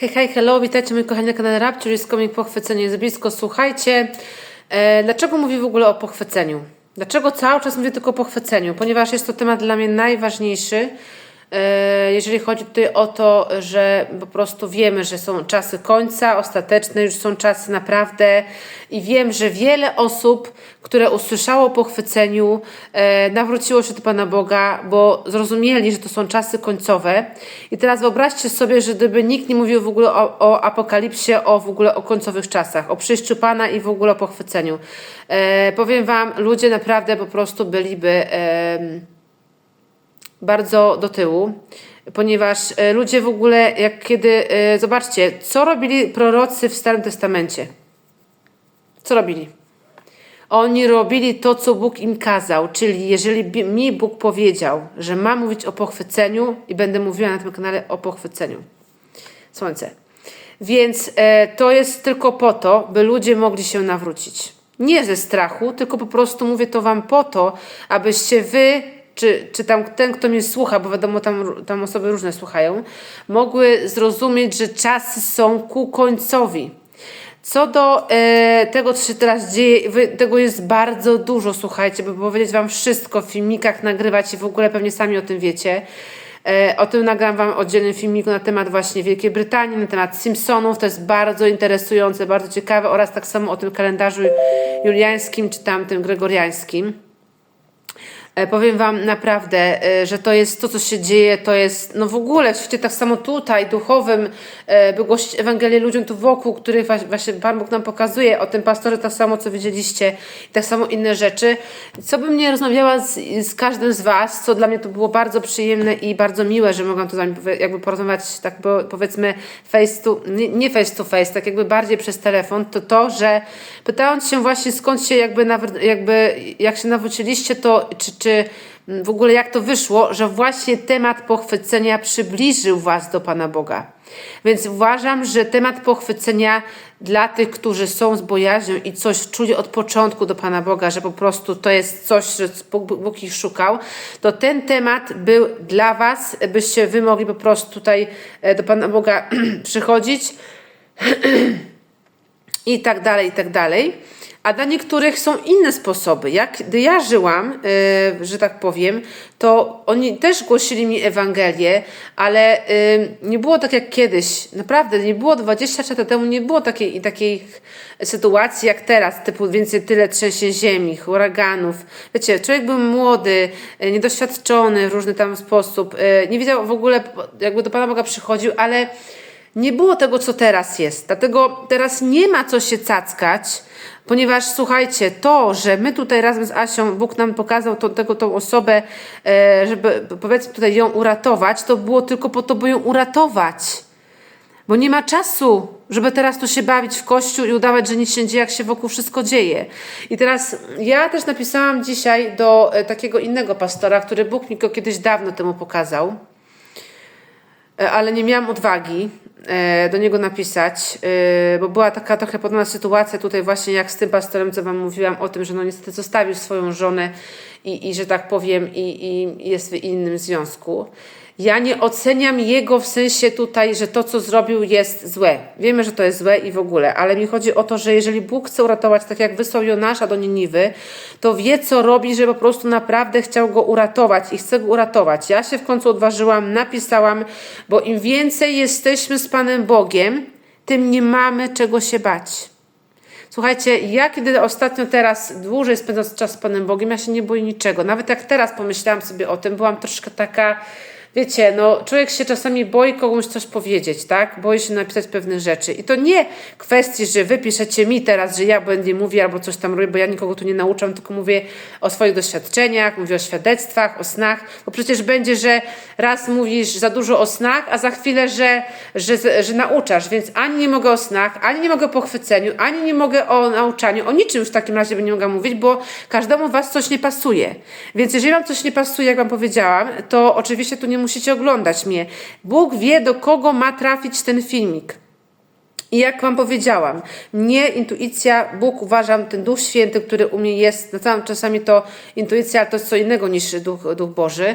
Hej, hej, hello, witajcie moi kochani na kanale Rapture, jest komik pochwycenie jest blisko. Słuchajcie, e, dlaczego mówię w ogóle o pochwyceniu? Dlaczego cały czas mówię tylko o pochwyceniu? Ponieważ jest to temat dla mnie najważniejszy, jeżeli chodzi tutaj o to, że po prostu wiemy, że są czasy końca, ostateczne, już są czasy naprawdę i wiem, że wiele osób, które usłyszało o pochwyceniu, e, nawróciło się do Pana Boga, bo zrozumieli, że to są czasy końcowe. I teraz wyobraźcie sobie, że gdyby nikt nie mówił w ogóle o, o apokalipsie, o w ogóle o końcowych czasach, o przyjściu Pana i w ogóle o pochwyceniu. E, powiem Wam, ludzie naprawdę po prostu byliby em, bardzo do tyłu, ponieważ e, ludzie w ogóle, jak kiedy, e, zobaczcie, co robili prorocy w Starym Testamencie. Co robili? Oni robili to, co Bóg im kazał, czyli jeżeli mi Bóg powiedział, że mam mówić o pochwyceniu i będę mówiła na tym kanale o pochwyceniu. Słońce. Więc e, to jest tylko po to, by ludzie mogli się nawrócić. Nie ze strachu, tylko po prostu mówię to wam po to, abyście wy, czy, czy tam ten, kto mnie słucha, bo wiadomo, tam, tam osoby różne słuchają, mogły zrozumieć, że czasy są ku końcowi. Co do e, tego, co się teraz dzieje, wy, tego jest bardzo dużo, słuchajcie, by powiedzieć Wam wszystko w filmikach, nagrywać i w ogóle pewnie sami o tym wiecie. E, o tym nagram Wam oddzielny filmik na temat właśnie Wielkiej Brytanii, na temat Simpsonów. To jest bardzo interesujące, bardzo ciekawe oraz tak samo o tym kalendarzu juliańskim czy tam tym gregoriańskim. E, Powiem Wam naprawdę, e, że to jest to, co się dzieje, to jest, no w ogóle w świecie tak samo tutaj, duchowym, e, by głosić Ewangelię ludziom tu wokół, których właśnie Pan Bóg nam pokazuje, o tym pastorze tak samo, co widzieliście, tak samo inne rzeczy. Co bym nie rozmawiała z, z każdym z Was, co dla mnie to było bardzo przyjemne i bardzo miłe, że mogłam tu z Wami jakby porozmawiać, tak powiedzmy face to, nie, face to face, tak jakby bardziej przez telefon, to to, że pytając się właśnie skąd się jakby, jakby jak się nawróciliście, to czy, czy w ogóle jak to wyszło, że właśnie temat pochwycenia przybliżył Was do Pana Boga. Więc uważam, że temat pochwycenia dla tych, którzy są z bojaźnią i coś czuli od początku do Pana Boga, że po prostu to jest coś, że Bóg, Bóg ich szukał, to ten temat był dla Was, byście Wy mogli po prostu tutaj e, do Pana Boga przychodzić i tak dalej, i tak dalej. A dla niektórych są inne sposoby. Jak gdy ja żyłam, yy, że tak powiem, to oni też głosili mi Ewangelię, ale yy, nie było tak jak kiedyś. Naprawdę, nie było 20 lat temu, nie było takiej, takiej sytuacji jak teraz, typu więcej tyle trzęsień ziemi, huraganów. Wiecie, człowiek był młody, yy, niedoświadczony w różny tam sposób, yy, nie wiedział w ogóle, jakby do Pana Boga przychodził, ale nie było tego, co teraz jest. Dlatego teraz nie ma co się cackać, ponieważ słuchajcie, to, że my tutaj razem z Asią, Bóg nam pokazał to, tego, tą osobę, e, żeby powiedzmy tutaj ją uratować, to było tylko po to, by ją uratować. Bo nie ma czasu, żeby teraz tu się bawić w kościół i udawać, że nic się dzieje, jak się wokół wszystko dzieje. I teraz ja też napisałam dzisiaj do e, takiego innego pastora, który Bóg mi go kiedyś dawno temu pokazał. E, ale nie miałam odwagi do niego napisać, e, bo była taka trochę podobna sytuacja tutaj właśnie jak z tym pastorem, co wam mówiłam o tym, że no niestety zostawił swoją żonę i, i że tak powiem i, i jest w innym związku. Ja nie oceniam jego w sensie tutaj, że to, co zrobił, jest złe. Wiemy, że to jest złe i w ogóle, ale mi chodzi o to, że jeżeli Bóg chce uratować, tak jak wysłał Jonasza do Niniwy, to wie, co robi, że po prostu naprawdę chciał go uratować i chce go uratować. Ja się w końcu odważyłam, napisałam, bo im więcej jesteśmy z Panem Bogiem, tym nie mamy czego się bać. Słuchajcie, ja kiedy ostatnio teraz dłużej spędzam czas z Panem Bogiem, ja się nie boję niczego. Nawet jak teraz pomyślałam sobie o tym, byłam troszkę taka, wiecie, no człowiek się czasami boi komuś coś powiedzieć, tak? Boi się napisać pewne rzeczy. I to nie kwestii, że wy piszecie mi teraz, że ja będę mówić albo coś tam robię, bo ja nikogo tu nie nauczam, tylko mówię o swoich doświadczeniach, mówię o świadectwach, o snach, bo przecież będzie, że raz mówisz za dużo o snach, a za chwilę, że, że, że nauczasz, więc ani nie mogę o snach, ani nie mogę o pochwyceniu, ani nie mogę o nauczaniu, o niczym już w takim razie nie mogę mówić, bo każdemu was coś nie pasuje. Więc jeżeli wam coś nie pasuje, jak wam powiedziałam, to oczywiście tu nie musicie oglądać mnie. Bóg wie, do kogo ma trafić ten filmik. I jak Wam powiedziałam, mnie intuicja, Bóg uważam, ten Duch Święty, który u mnie jest, no czasami to intuicja, ale to jest co innego niż Duch, Duch Boży,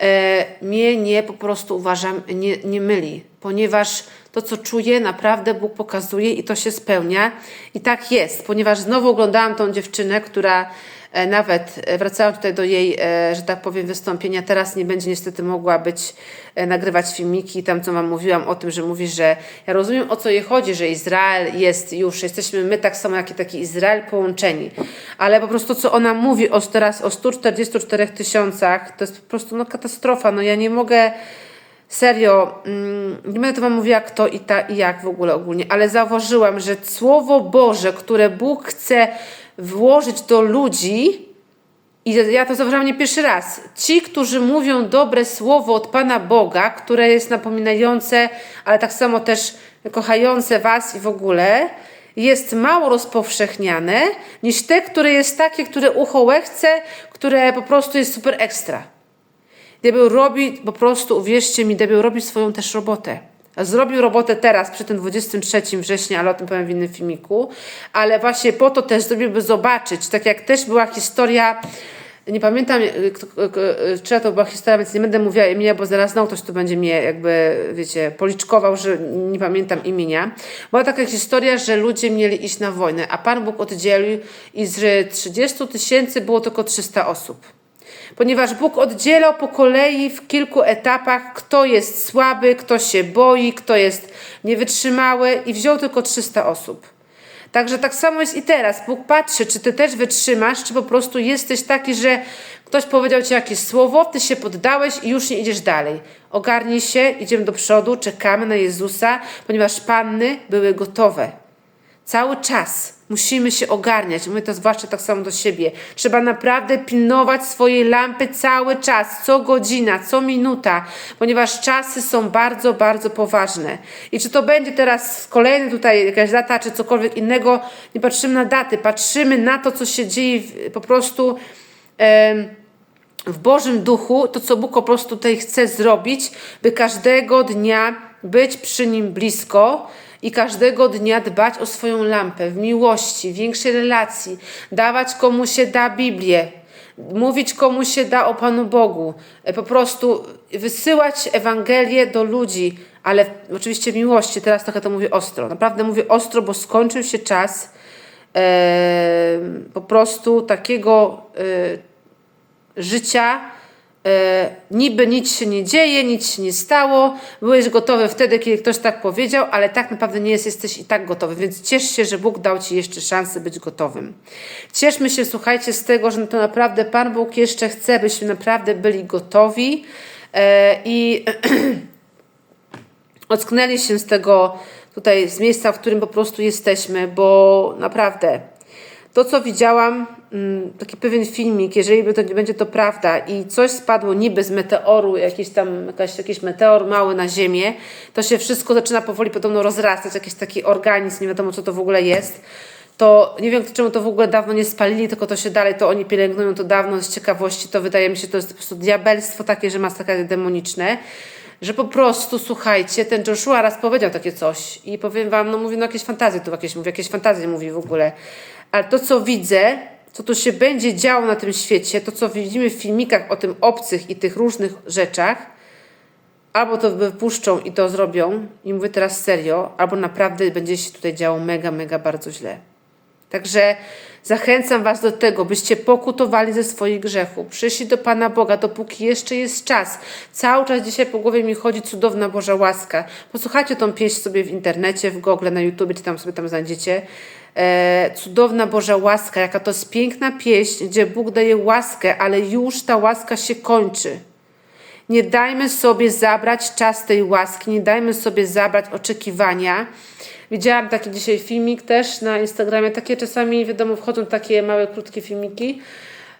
e, mnie nie po prostu uważam, nie, nie myli. ponieważ to, co czuję, naprawdę Bóg pokazuje i to się spełnia. I tak jest, ponieważ znowu oglądałam tą dziewczynę, która nawet e, wracałam tutaj do jej, e, że tak powiem, wystąpienia. Teraz nie będzie niestety mogła być, nagrywać filmiki. Tam, co Wam mówiłam o tym, że mówi, że ja rozumiem o co jej chodzi, że Izrael jest już, jesteśmy my tak samo jak i taki Izrael połączeni. Ale po prostu, co ona mówi o, teraz o 144 tysiącach, to jest po prostu no, katastrofa. No ja nie mogę serio, mm, nie będę to wam mówiła kto i, ta, i jak w ogóle ogólnie, ale zauważyłam, że Słowo Boże, które Bóg chce włożyć do ludzi, i ja to zauważyłam nie pierwszy raz. Ci, którzy mówią dobre słowo od Pana Boga, które jest napominające, ale tak samo też kochające Was i w ogóle, jest mało rozpowszechniane niż te, które jest takie, które ucho łechce, które po prostu jest super ekstra. Diabeł robi, po prostu uwierzcie mi, diabeł robi swoją też robotę. Zrobił robotę teraz, przy tym 23 września, ale o tym powiem w innym filmiku, ale właśnie po to też zrobił, by zobaczyć, tak jak też była historia, nie pamiętam, y, czyja to była historia, więc nie będę mówiła imienia, bo zaraz znowu ktoś tu będzie mnie jakby, wiecie, policzkował, że nie pamiętam imienia. Była taka historia, że ludzie mieli iść na wojnę, a Pan Bóg oddzielił i z 30 tysięcy było tylko 300 osób ponieważ Bóg oddzielał po kolei w kilku etapach, kto jest słaby, kto się boi, kto jest niewytrzymały i wziął tylko 300 osób. Także tak samo jest i teraz. Bóg patrzy, czy ty też wytrzymasz, czy po prostu jesteś taki, że ktoś powiedział ci jakieś słowo, ty się poddałeś i już nie idziesz dalej. Ogarnij się, idziemy do przodu, czekamy na Jezusa, ponieważ panny były gotowe. Cały czas musimy się ogarniać. Mówię to zwłaszcza tak samo do siebie. Trzeba naprawdę pilnować swojej lampy cały czas, co godzina, co minuta, ponieważ czasy są bardzo, bardzo poważne. I czy to będzie teraz kolejny tutaj jakaś data, czy cokolwiek innego, nie patrzymy na daty, patrzymy na to, co się dzieje po prostu. w Bożym Duchu, to co Bóg po prostu tutaj chce zrobić, by każdego dnia być przy Nim blisko, i każdego dnia dbać o swoją lampę w miłości, większej relacji, dawać komu się da Biblię, mówić komu się da o Panu Bogu, e, po prostu wysyłać Ewangelię do ludzi, ale oczywiście w miłości, teraz trochę to mówię ostro, naprawdę mówię ostro, bo skończył się czas e, po prostu takiego e, życia, E, niby nic się nie dzieje, nic się nie stało, byłeś gotowy wtedy, kiedy ktoś tak powiedział, ale tak naprawdę nie jest, jesteś i tak gotowy, więc ciesz się, że Bóg dał Ci jeszcze szansę być gotowym. Cieszmy się, słuchajcie, z tego, że to naprawdę Pan Bóg jeszcze chce, byśmy naprawdę byli gotowi e, i ocknęli się z tego tutaj, z miejsca, w którym po prostu jesteśmy, bo naprawdę to, co widziałam, mm, taki pewien filmik, jeżeli by to nie będzie to prawda i coś spadło niby z meteoru, jakiś tam jakaś, jakiś meteor mały na ziemię, to się wszystko zaczyna powoli podobno rozrastać, jakiś taki organizm, nie wiadomo co to w ogóle jest to nie wiem, czemu to w ogóle dawno nie spalili, tylko to się dalej, to oni pielęgnują to dawno z ciekawości, to wydaje mi się, to jest po prostu diabelstwo takie, że masakra demoniczne, że po prostu, słuchajcie, ten Joshua raz powiedział takie coś i powiem wam, no mówi, no jakieś fantazje tu jakieś mówi, jakieś fantazje mówi w ogóle, ale to, co widzę, co tu się będzie działo na tym świecie, to, co widzimy w filmikach o tym obcych i tych różnych rzeczach, albo to wypuszczą i to zrobią, i mówię teraz serio, albo naprawdę będzie się tutaj działo mega, mega bardzo źle. Także zachęcam Was do tego, byście pokutowali ze swoich grzechów, przyszli do Pana Boga, dopóki jeszcze jest czas. Cały czas dzisiaj po głowie mi chodzi cudowna Boża łaska. Posłuchajcie tą pieśń sobie w internecie, w Google, na YouTube, czy tam sobie tam znajdziecie. E, cudowna Boża łaska, jaka to jest piękna pieśń, gdzie Bóg daje łaskę, ale już ta łaska się kończy. Nie dajmy sobie zabrać czas tej łaski, nie dajmy sobie zabrać oczekiwania. Widziałam taki dzisiaj filmik też na Instagramie, takie czasami, wiadomo, wchodzą takie małe, krótkie filmiki.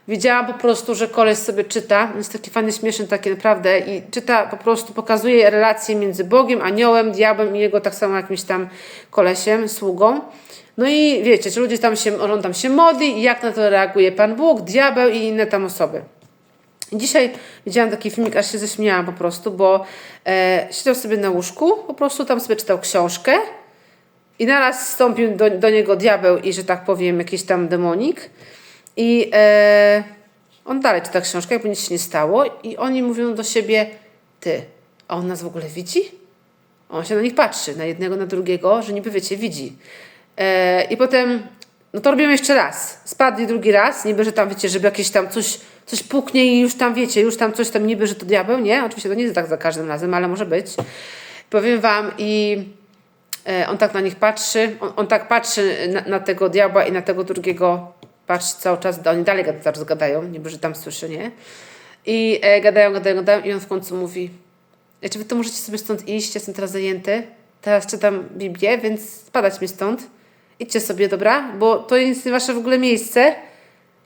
Widziałam po prostu, że koleś sobie czyta, jest taki fajny, śmieszny taki naprawdę i czyta, po prostu pokazuje relacje między Bogiem, aniołem, diabłem i jego tak samo jakimś tam kolesiem, sługą. No i wiecie, czy ludzie tam się, on tam się modli i jak na to reaguje Pan Bóg, diabeł i inne tam osoby. Dzisiaj widziałam taki filmik, aż się ześmiałam po prostu, bo e, siedział sobie na łóżku, po prostu tam sobie czytał książkę i naraz wstąpił do, do niego diabeł i, że tak powiem, jakiś tam demonik i e, on dalej czyta książkę, jakby nic się nie stało i oni mówią do siebie, ty, a on nas w ogóle widzi? On się na nich patrzy, na jednego, na drugiego, że niby wiecie, widzi. E, I potem, no to robimy jeszcze raz. Spadli drugi raz, niby, że tam wiecie, żeby jakieś tam coś, coś puknie i już tam wiecie, już tam coś tam niby, że to diabeł, nie? Oczywiście to nie jest tak za każdym razem, ale może być. Powiem wam i on tak na nich patrzy, on, on tak patrzy na, na tego diabła i na tego drugiego, patrzy cały czas, oni dalej zaraz gadają, niby, że tam słyszy, nie? I e, gadają, gadają, gadają i on w końcu mówi, "E, czy wy to możecie sobie stąd iść, jestem teraz zajęty, teraz czytam Biblię, więc spadać mi stąd. Idźcie sobie, dobra? Bo to jest wasze w ogóle miejsce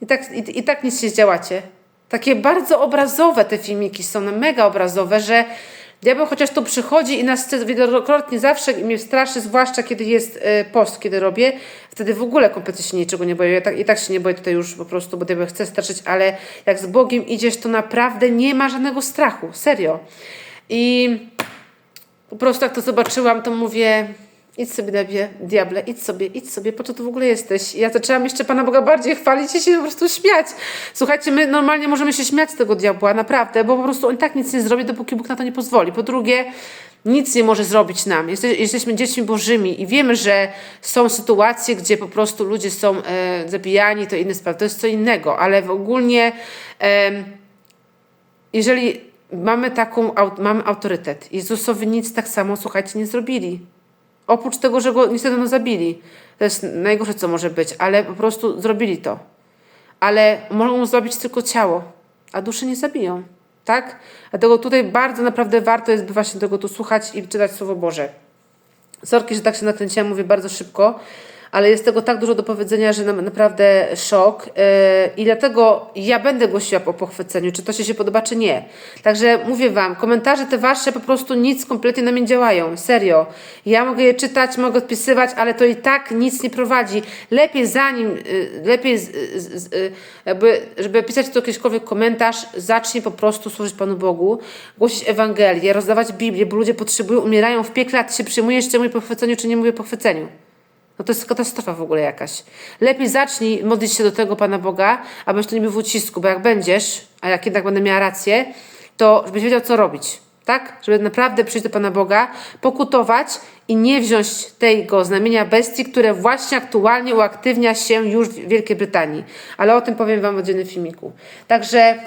i tak, i, i tak nic się zdziałacie. Takie bardzo obrazowe te filmiki są, no mega obrazowe, że diabeł chociaż tu przychodzi i nas wielokrotnie zawsze i mnie straszy, zwłaszcza kiedy jest e, post, kiedy robię, wtedy w ogóle kompletnie się niczego nie boję. Ja tak, I tak się nie boję tutaj już po prostu, bo diabeł chce straszyć, ale jak z Bogiem idziesz, to naprawdę nie ma żadnego strachu, serio. I po prostu jak to zobaczyłam, to mówię, idź sobie diabie, diable, idź sobie, idź sobie, po co tu w ogóle jesteś? I ja zaczęłam jeszcze Pana Boga bardziej chwalić i się po prostu śmiać. Słuchajcie, my normalnie możemy się śmiać z tego diabła, naprawdę, bo po prostu on tak nic nie zrobi, dopóki Bóg na to nie pozwoli. Po drugie, nic nie może zrobić nam. Jeste- Jesteśmy dziećmi Bożymi i wiemy, że są sytuacje, gdzie po prostu ludzie są e, zabijani, to inne sprawy, to jest co innego, ale w ogólnie... em, jeżeli mamy taką, mamy autorytet, Jezusowi nic tak samo, słuchajcie, nie zrobili. Oprócz tego, że go niestety no, zabili. To jest najgorsze, co może być, ale po prostu zrobili to. Ale mogą zrobić tylko ciało, a duszy nie zabiją. Tak? Dlatego tutaj bardzo naprawdę warto jest by właśnie tego tu słuchać i czytać Słowo Boże. Sorki, że tak się nakręciłam, mówię bardzo szybko, ale jest tego tak dużo do powiedzenia, że naprawdę szok. Yy, I dlatego ja będę głosiła po pochwyceniu, czy to się, się podoba, czy nie. Także mówię Wam, komentarze te Wasze po prostu nic kompletnie na mnie nie działają. Serio. Ja mogę je czytać, mogę odpisywać, ale to i tak nic nie prowadzi. Lepiej zanim, yy, lepiej, z, z, z, yy, jakby, żeby pisać tu jakikolwiek komentarz, zacznij po prostu służyć Panu Bogu, głosić Ewangelię, rozdawać Biblię, bo ludzie potrzebują, umierają w piekle, a Ty się przyjmujesz, czy mówię po pochwyceniu, czy nie mówię po pochwyceniu. No to jest katastrofa w ogóle jakaś. Lepiej zacznij modlić się do tego Pana Boga, abyś to nie był w ucisku, bo jak będziesz, a jak jednak będę miała rację, to żebyś wiedział, co robić. Tak? Żeby naprawdę przyjść do Pana Boga, pokutować i nie wziąć tego znamienia bestii, które właśnie aktualnie uaktywnia się już w Wielkiej Brytanii. Ale o tym powiem Wam w oddzielnym filmiku. Także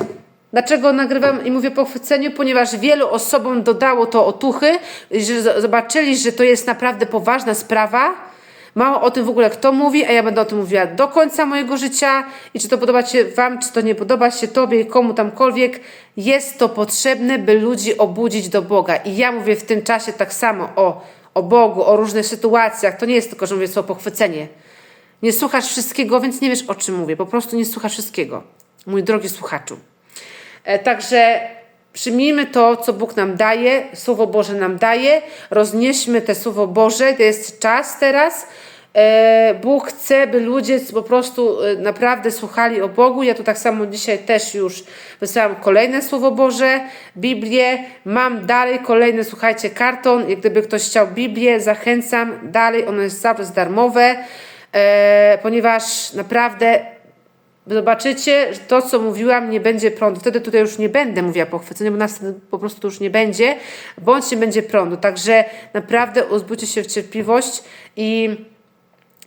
Dlaczego nagrywam i mówię po chwyceniu? Ponieważ wielu osobom dodało to otuchy, że zobaczyli, że to jest naprawdę poważna sprawa. Mało o tym w ogóle kto mówi, a ja będę o tym mówiła do końca mojego życia. I czy to podoba się Wam, czy to nie podoba się Tobie, komu tamkolwiek, jest to potrzebne, by ludzi obudzić do Boga. I ja mówię w tym czasie tak samo o, o Bogu, o różnych sytuacjach. To nie jest tylko, że mówię słowo pochwycenie. Nie słuchasz wszystkiego, więc nie wiesz o czym mówię. Po prostu nie słuchasz wszystkiego. Mój drogi słuchaczu. E, Także przyjmijmy to, co Bóg nam daje, Słowo Boże nam daje, roznieśmy te Słowo Boże, to jest czas teraz. E, Bóg chce, by ludzie po prostu e, naprawdę słuchali o Bogu. Ja tu tak samo dzisiaj też już wysłałam kolejne Słowo Boże, Biblię. Mam dalej kolejny, słuchajcie, karton. Jak gdyby ktoś chciał Biblię, zachęcam dalej. Ono jest cały czas darmowe, e, ponieważ naprawdę zobaczycie, że to, co mówiłam, nie będzie prądu. Wtedy tutaj już nie będę mówiła po chwyceniu, bo nas po prostu już nie będzie, bądź nie będzie prądu. Także naprawdę uzbudźcie się w cierpliwość i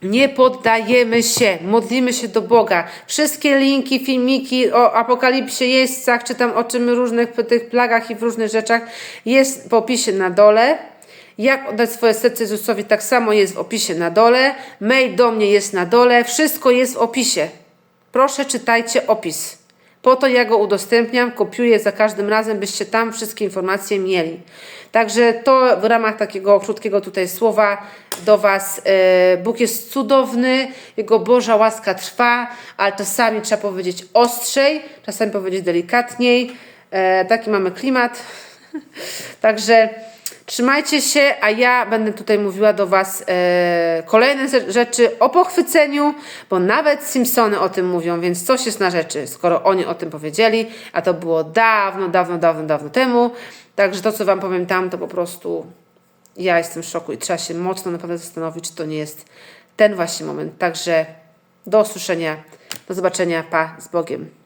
nie poddajemy się, modlimy się do Boga. Wszystkie linki, filmiki o apokalipsie, jeźdźcach, czy tam o czym różnych tych plagach i w różnych rzeczach jest w opisie na dole. Jak oddać swoje serce Jezusowi, tak samo jest w opisie na dole. Mail do mnie jest na dole. Wszystko jest w opisie. Proszę czytajcie opis. Po to ja go udostępniam, kopiuję za każdym razem, byście tam wszystkie informacje mieli. Także to w ramach takiego krótkiego tutaj słowa do Was. E, Bóg jest cudowny, Jego Boża łaska trwa, ale czasami trzeba powiedzieć ostrzej, czasami powiedzieć delikatniej. E, Taki mamy klimat. Także trzymajcie się, a ja będę tutaj mówiła do Was e, kolejne ze- rzeczy o pochwyceniu, bo nawet Simpsony o tym mówią, więc coś jest na rzeczy, skoro oni o tym powiedzieli, a to było dawno, dawno, dawno, dawno temu. Także to, co Wam powiem tam, to po prostu ja jestem w szoku i trzeba się mocno naprawdę zastanowić, czy to nie jest ten właśnie moment. Także do usłyszenia, do zobaczenia, pa, z Bogiem.